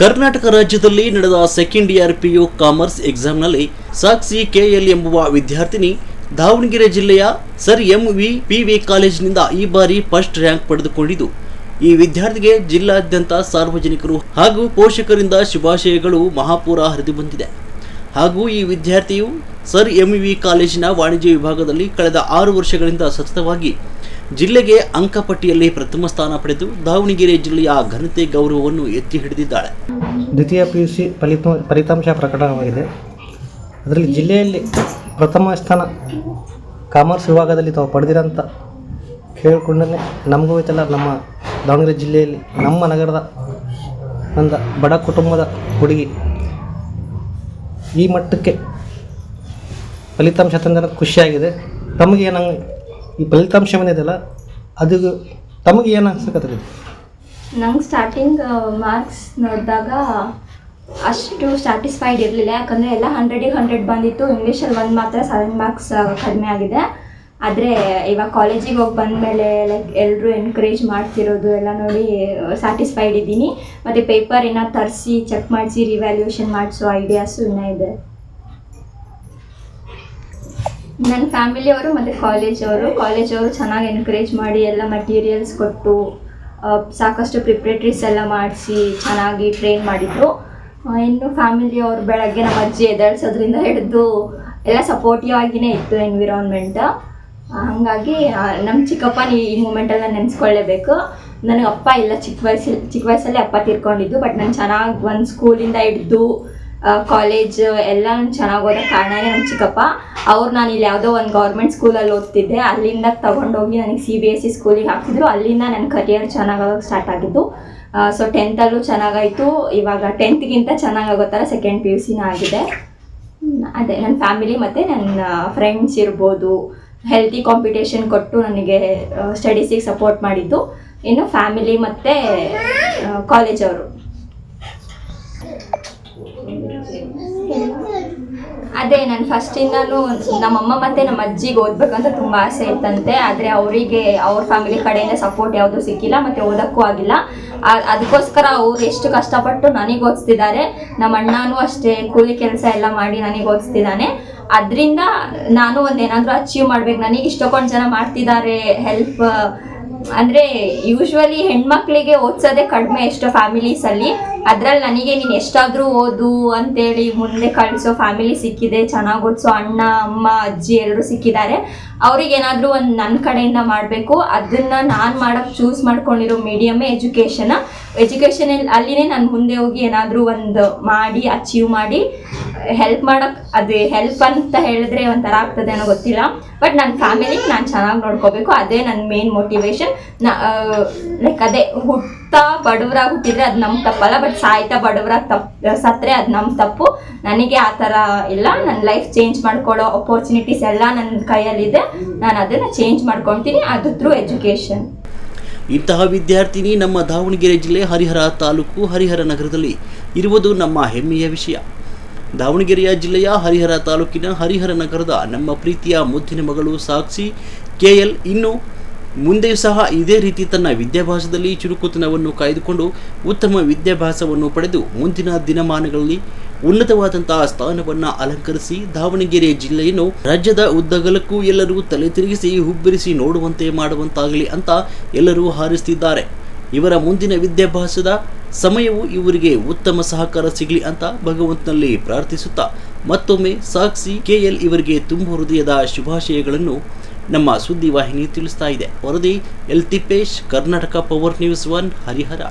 ಕರ್ನಾಟಕ ರಾಜ್ಯದಲ್ಲಿ ನಡೆದ second year P U commerce ಎಕ್ಸಾಮ್ನಲ್ಲಿ Sakshi K L ಎಂಬುವ ವಿದ್ಯಾರ್ಥಿನಿ ದಾವಣಗೆರೆ ಜಿಲ್ಲೆಯ sir M V P V ಕಾಲೇಜಿನಿಂದ ಈ ಬಾರಿ ಫಸ್ಟ್ ರ್ಯಾಂಕ್ ಪಡೆದುಕೊಂಡಿದ್ದು. ಈ ವಿದ್ಯಾರ್ಥಿಗೆ ಜಿಲ್ಲಾದ್ಯಂತ ಸಾರ್ವಜನಿಕರು ಹಾಗೂ ಪೋಷಕರಿಂದ ಶುಭಾಶಯಗಳು ಮಹಾಪೂರ ಹರಿದು ಬಂದಿದೆ. ಹಾಗೂ ಈ ವಿದ್ಯಾರ್ಥಿಯು ಸರ್ ಎಂ ವಿ ಕಾಲೇಜಿನ ವಾಣಿಜ್ಯ ವಿಭಾಗದಲ್ಲಿ ಕಳೆದ ಆರು ವರ್ಷಗಳಿಂದ ಸತತವಾಗಿ ಜಿಲ್ಲೆಗೆ ಅಂಕಪಟ್ಟಿಯಲ್ಲಿ ಪ್ರಥಮ ಸ್ಥಾನ ಪಡೆದು ದಾವಣಗೆರೆ ಜಿಲ್ಲೆಯ ಘನತೆ ಗೌರವವನ್ನು ಎತ್ತಿ ಹಿಡಿದಿದ್ದಾಳೆ. ದ್ವಿತೀಯ ಪಿ ಯು ಸಿ ಫಲಿತ ಫಲಿತಾಂಶ ಪ್ರಕಟವಾಗಿದೆ. ಅದರಲ್ಲಿ ಜಿಲ್ಲೆಯಲ್ಲಿ ಪ್ರಥಮ ಸ್ಥಾನ ಕಾಮರ್ಸ್ ವಿಭಾಗದಲ್ಲಿ ತಾವು ಪಡೆದಿರೋಂಥ ಕೇಳಿಕೊಂಡೇ ನಮಗೂ ಇತ್ತಲ್ಲ ನಮ್ಮ ದಾವಣಗೆರೆ ಜಿಲ್ಲೆಯಲ್ಲಿ ನಮ್ಮ ನಗರದ ಒಂದು ಬಡ ಕುಟುಂಬದ ಹುಡುಗಿ ಈ ಮಟ್ಟಕ್ಕೆ ಫಲಿತಾಂಶ ತಂದ ಖುಷಿಯಾಗಿದೆ. ತಮಗೆ ಏನಂಗೆ ಈ ಫಲಿತಾಂಶ ಬಂದಿದೆಯಲ್ಲ ಅದು ತಮಗೆ ಏನು ನಂಗೆ ಸ್ಟಾರ್ಟಿಂಗ್ ಮಾರ್ಕ್ಸ್ ನೋಡಿದಾಗ ಅಷ್ಟು ಸ್ಯಾಟಿಸ್ಫೈಡ್ ಇರಲಿಲ್ಲ. ಯಾಕಂದರೆ ಎಲ್ಲ ಹಂಡ್ರೆಡಿಗೆ ಹಂಡ್ರೆಡ್ ಬಂದಿತ್ತು. ಇಂಗ್ಲೀಷಲ್ಲಿ ಒಂದು ಮಾತ್ರ ಸೆವೆನ್ ಮಾರ್ಕ್ಸ್ ಕಡಿಮೆ ಆಗಿದೆ. ಆದರೆ ಇವಾಗ ಕಾಲೇಜಿಗೆ ಹೋಗಿ ಬಂದಮೇಲೆ ಲೈಕ್ ಎಲ್ಲರೂ ಎನ್ಕರೇಜ್ ಮಾಡ್ತಿರೋದು ಎಲ್ಲ ನೋಡಿ ಸ್ಯಾಟಿಸ್ಫೈಡ್ ಇದ್ದೀನಿ. ಮತ್ತು ಪೇಪರ್ ಏನೋ ತರಿಸಿ ಚೆಕ್ ಮಾಡಿಸಿ ರಿವ್ಯಾಲ್ಯೂಷನ್ ಮಾಡಿಸೋ ಐಡಿಯಾಸು ಇನ್ನೂ ಇದೆ. ನನ್ನ ಫ್ಯಾಮಿಲಿಯವರು ಮತ್ತು ಕಾಲೇಜವರು ಕಾಲೇಜವರು ಚೆನ್ನಾಗಿ ಎನ್ಕರೇಜ್ ಮಾಡಿ ಎಲ್ಲ ಮಟೀರಿಯಲ್ಸ್ ಕೊಟ್ಟು ಸಾಕಷ್ಟು ಪ್ರಿಪ್ರೇಟ್ರೀಸ್ ಎಲ್ಲ ಮಾಡಿಸಿ ಚೆನ್ನಾಗಿ ಟ್ರೈನ್ ಮಾಡಿದರು. ಇನ್ನು ಫ್ಯಾಮಿಲಿಯವರು ಬೆಳಗ್ಗೆ ನಮ್ಮ ಅಜ್ಜಿ ಎದ್ದೇಳ್ಸೋದ್ರಿಂದ ಹಿಡಿದು ಎಲ್ಲ ಸಪೋರ್ಟಿವ್ ಆಗಿನೇ ಇತ್ತು ಎನ್ವಿರಾನ್ಮೆಂಟ್ ಹಾಗಾಗಿ ನಮ್ಮ ಚಿಕ್ಕಪ್ಪನ ಈ ಮೂಮೆಂಟೆಲ್ಲ ನಾನು ನೆನೆಸ್ಕೊಳ್ಳೇಬೇಕು ನನಗೆ ಅಪ್ಪ ಇಲ್ಲ ಚಿಕ್ಕ ವಯಸ್ಸಲ್ಲಿ ಚಿಕ್ಕ ವಯಸ್ಸಲ್ಲಿ ಅಪ್ಪ ತೀರ್ಕೊಂಡಿದ್ದು ಬಟ್ ನಾನು ಚೆನ್ನಾಗಿ ಒಂದು ಸ್ಕೂಲಿಂದ ಹಿಡಿದು ಕಾಲೇಜ್ ಎಲ್ಲ ಚೆನ್ನಾಗಿ ಓದೋ ಕಾರಣನೇ ನಮ್ಮ ಚಿಕ್ಕಪ್ಪ. ಅವ್ರು ನಾನು ಇಲ್ಲಿ ಯಾವುದೋ ಒಂದು ಗೌರ್ಮೆಂಟ್ ಸ್ಕೂಲಲ್ಲಿ ಓದ್ತಿದ್ದೆ. ಅಲ್ಲಿಂದ ತಗೊಂಡೋಗಿ ನನಗೆ ಸಿ ಬಿ ಎಸ್ ಸಿ ಸ್ಕೂಲಿಗೆ ಹಾಕ್ತಿದ್ರು ಅಲ್ಲಿಂದ ನನ್ನ ಕರಿಯರ್ ಚೆನ್ನಾಗಾಗೋಕೆ ಸ್ಟಾರ್ಟ್ ಆಗಿದ್ದು. ಸೊ ಟೆಂತಲ್ಲೂ ಚೆನ್ನಾಗಾಯಿತು ಇವಾಗ ಟೆಂತ್ಗಿಂತ ಚೆನ್ನಾಗಾಗೋ ಥರ ಸೆಕೆಂಡ್ ಪಿ ಯು ಸಿನ ಆಗಿದೆ. ಅದೇ ನನ್ನ ಫ್ಯಾಮಿಲಿ ಮತ್ತು ನನ್ನ ಫ್ರೆಂಡ್ಸ್ ಇರ್ಬೋದು. ಹೆಲ್ತಿ ಕಾಂಪಿಟೇಷನ್ ಕೊಟ್ಟು ನನಗೆ ಸ್ಟಡೀಸಿಗೆ ಸಪೋರ್ಟ್ ಮಾಡಿದ್ದು. ಇನ್ನು ಫ್ಯಾಮಿಲಿ ಮತ್ತು ಕಾಲೇಜವರು ಅದೇ, ನಾನು ಫಸ್ಟಿಂದನೂ ನಮ್ಮಮ್ಮ ಮತ್ತು ನಮ್ಮ ಅಜ್ಜಿಗೆ ಓದ್ಬೇಕಂತ ತುಂಬ ಆಸೆ ಇತ್ತಂತೆ. ಆದರೆ ಅವರಿಗೆ, ಅವ್ರ ಫ್ಯಾಮಿಲಿ ಕಡೆಯಿಂದ ಸಪೋರ್ಟ್ ಯಾವುದೂ ಸಿಕ್ಕಿಲ್ಲ, ಮತ್ತು ಓದೋಕ್ಕೂ ಆಗಿಲ್ಲ. ಅದಕ್ಕೋಸ್ಕರ ಅವ್ರು ಎಷ್ಟು ಕಷ್ಟಪಟ್ಟು ನನಗೆ ಓದಿಸ್ತಿದ್ದಾರೆ. ನಮ್ಮ ಅಣ್ಣನೂ ಅಷ್ಟೇ, ಕೂಲಿ ಕೆಲಸ ಎಲ್ಲ ಮಾಡಿ ನನಗೆ ಓದಿಸ್ತಿದ್ದಾನೆ. ಅದರಿಂದ ನಾನು ಒಂದು ಏನಾದರೂ ಅಚೀವ್ ಮಾಡ್ಬೇಕು. ನನಗೆ ಇಷ್ಟೊಂದು ಜನ ಮಾಡ್ತಿದ್ದಾರೆ ಹೆಲ್ಪ್ ಅಂದರೆ ಯೂಶ್ವಲಿ ಹೆಣ್ಮಕ್ಳಿಗೆ ಓದ್ಸೋದೇ ಕಡಿಮೆ ಎಷ್ಟೋ ಫ್ಯಾಮಿಲೀಸಲ್ಲಿ ಅದ್ರಲ್ಲಿ ನನಗೆ ನೀನು ಎಷ್ಟಾದರೂ ಓದು ಅಂತೇಳಿ ಮುಂದೆ ಕಳಿಸೋ ಫ್ಯಾಮಿಲಿ ಸಿಕ್ಕಿದೆ, ಚೆನ್ನಾಗಿ ಓದಿಸೋ ಅಣ್ಣ, ಅಮ್ಮ, ಅಜ್ಜಿ ಎಲ್ಲರೂ ಸಿಕ್ಕಿದ್ದಾರೆ. ಅವ್ರಿಗೆ ಏನಾದರೂ ಒಂದು ನನ್ನ ಕಡೆಯಿಂದ ಮಾಡಬೇಕು. ಅದನ್ನು ನಾನು ಮಾಡೋಕ್ಕೆ ಚೂಸ್ ಮಾಡ್ಕೊಂಡಿರೋ ಮೀಡಿಯಮ್ಮೇ ಎಜುಕೇಷನ್ ಎಜುಕೇಷನಲ್ಲಿ ಅಲ್ಲಿನೇ ನಾನು ಮುಂದೆ ಹೋಗಿ ಏನಾದರೂ ಒಂದು ಮಾಡಿ ಅಚೀವ್ ಮಾಡಿ ಹೆಲ್ಪ್ ಮಾಡೋಕೆ, ಅದು ಹೆಲ್ಪ್ ಅಂತ ಹೇಳಿದ್ರೆ ಒಂಥರ ಆಗ್ತದೆ ಅನ್ನೋ ಗೊತ್ತಿಲ್ಲ. ಬಟ್ ನನ್ನ ಫ್ಯಾಮಿಲಿ ನಾನು ಚೆನ್ನಾಗಿ ನೋಡ್ಕೋಬೇಕು. ಅದೇ ನನ್ನ ಮೇನ್ ಮೋಟಿವೇಶನ್ ಲೈಕ್ ಅದೇ ಹುಟ್ತಾ ಬಡವರಾಗಿ ಹುಟ್ಟಿದ್ರೆ ಅದು ನಮ್ಮ ತಪ್ಪಲ್ಲ ಬಟ್ ಸಾಯ್ತಾ ಬಡವರಾಗಿ ತಪ್ಪು ಸತ್ತರೆ ಅದು ನಮ್ಮ ತಪ್ಪು. ನನಗೆ ಆ ಥರ ಇಲ್ಲ. ನನ್ನ ಲೈಫ್ ಚೇಂಜ್ ಮಾಡ್ಕೊಳ್ಳೋ ಅಪರ್ಚುನಿಟೀಸ್ ಎಲ್ಲ ನನ್ನ ಕೈಯಲ್ಲಿದೆ. ನಾನು ಅದನ್ನು ಚೇಂಜ್ ಮಾಡ್ಕೊತೀನಿ ಅದು ಥ್ರೂ ಎಜುಕೇಷನ್ ಇಂತಹ ವಿದ್ಯಾರ್ಥಿನಿ ನಮ್ಮ ದಾವಣಗೆರೆ ಜಿಲ್ಲೆ ಹರಿಹರ ತಾಲೂಕು ಹರಿಹರ ನಗರದಲ್ಲಿ ಇರುವುದು ನಮ್ಮ ಹೆಮ್ಮೆಯ ವಿಷಯ. ದಾವಣಗೆರೆಯ ಜಿಲ್ಲೆಯ ಹರಿಹರ ತಾಲೂಕಿನ ಹರಿಹರ ನಗರದ ನಮ್ಮ ಪ್ರೀತಿಯ ಮುದ್ದಿನ ಮಗಳು ಸಾಕ್ಷಿ ಕೆಎಲ್ ಇನ್ನು ಮುಂದೆಯೂ ಸಹ ಇದೇ ರೀತಿ ತನ್ನ ವಿದ್ಯಾಭ್ಯಾಸದಲ್ಲಿ ಚುರುಕುತನವನ್ನು ಕಾಯ್ದುಕೊಂಡು ಉತ್ತಮ ವಿದ್ಯಾಭ್ಯಾಸವನ್ನು ಪಡೆದು ಮುಂದಿನ ದಿನಮಾನಗಳಲ್ಲಿ ಉನ್ನತವಾದಂತಹ ಸ್ಥಾನವನ್ನು ಅಲಂಕರಿಸಿ ದಾವಣಗೆರೆ ಜಿಲ್ಲೆಯನ್ನು ರಾಜ್ಯದ ಉದ್ದಗಲಕ್ಕೂ ಎಲ್ಲರೂ ತಲೆ ತಿರುಗಿಸಿ ಹುಬ್ಬಿರಿಸಿ ನೋಡುವಂತೆ ಮಾಡುವಂತಾಗಲಿ ಅಂತ ಎಲ್ಲರೂ ಹಾರೈಸುತ್ತಿದ್ದಾರೆ. ಇವರ ಮುಂದಿನ ವಿದ್ಯಾಭ್ಯಾಸದ ಸಮಯವು ಇವರಿಗೆ ಉತ್ತಮ ಸಹಕಾರ ಸಿಗಲಿ ಅಂತ ಭಗವಂತನಲ್ಲಿ ಪ್ರಾರ್ಥಿಸುತ್ತಾ ಮತ್ತೊಮ್ಮೆ ಸಾಕ್ಷಿ ಕೆಎಲ್ ಇವರಿಗೆ ತುಂಬ ಹೃದಯದ ಶುಭಾಶಯಗಳನ್ನು ನಮ್ಮ ಸುದ್ದಿವಾಹಿನಿ ತಿಳಿಸ್ತಾ ಇದೆ. ವರದಿ, L Tippesh, Karnataka power news one, Harihar.